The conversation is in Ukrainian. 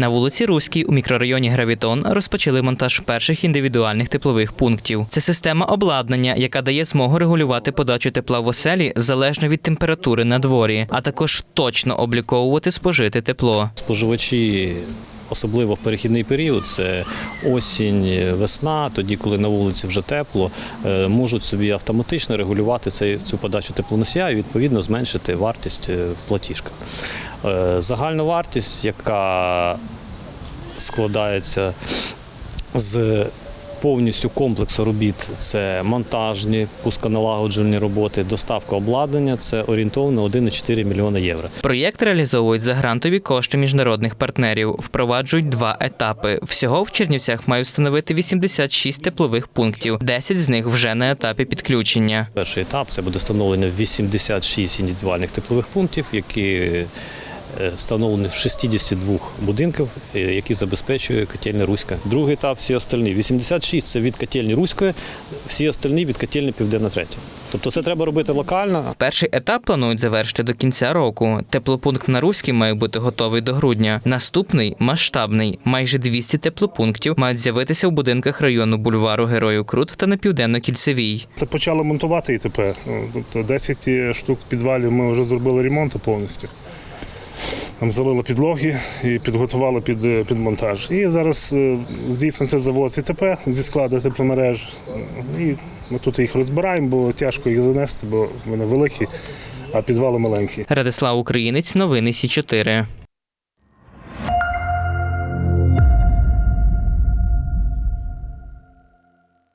На вулиці Руській у мікрорайоні Гравітон розпочали монтаж перших індивідуальних теплових пунктів. Це система обладнання, яка дає змогу регулювати подачу тепла в оселі залежно від температури на дворі, а також точно обліковувати спожите тепло. Споживачі, особливо в перехідний період, це осінь, весна, тоді, коли на вулиці вже тепло, е, можуть собі автоматично регулювати цю подачу теплоносія і відповідно зменшити вартість е, в платіжках. Е, Загальна вартість, яка складається з повністю комплексу робіт. Це монтажні, пусконалагоджувальні роботи, доставка обладнання. Це орієнтовно 1,4 мільйона євро. Проєкт реалізовують за грантові кошти міжнародних партнерів. Впроваджують два етапи. Всього в Чернівцях мають встановити 86 теплових пунктів. 10 з них вже на етапі підключення. Перший етап це буде встановлено 86 індивідуальних теплових пунктів, які е, встановлені в 62 будинків, е, які забезпечує котельня Руська. Другий етап всі остальні. 86 це від котельні Руської, всі остальні від котельні Південна Третя. Тобто це треба робити локально, Перший етап планують завершити до кінця року. Теплопункт на Руській має бути готовий до грудня. Наступний масштабний. Майже 200 теплопунктів мають з'явитися в будинках району бульвару Героїв Крут та на південно-кільцевій. Це почали монтувати і тепер. Ну, Тобто 10 штук підвалів ми вже зробили ремонт повністю. Там залили підлоги і підготували під, е, під монтаж. І зараз е, це завоз ІТП зі складу тепломереж. І ми тут їх розбираємо, бо тяжко їх занести, бо вони великі, а підвали маленькі. Радислав Українець, новини Сі 4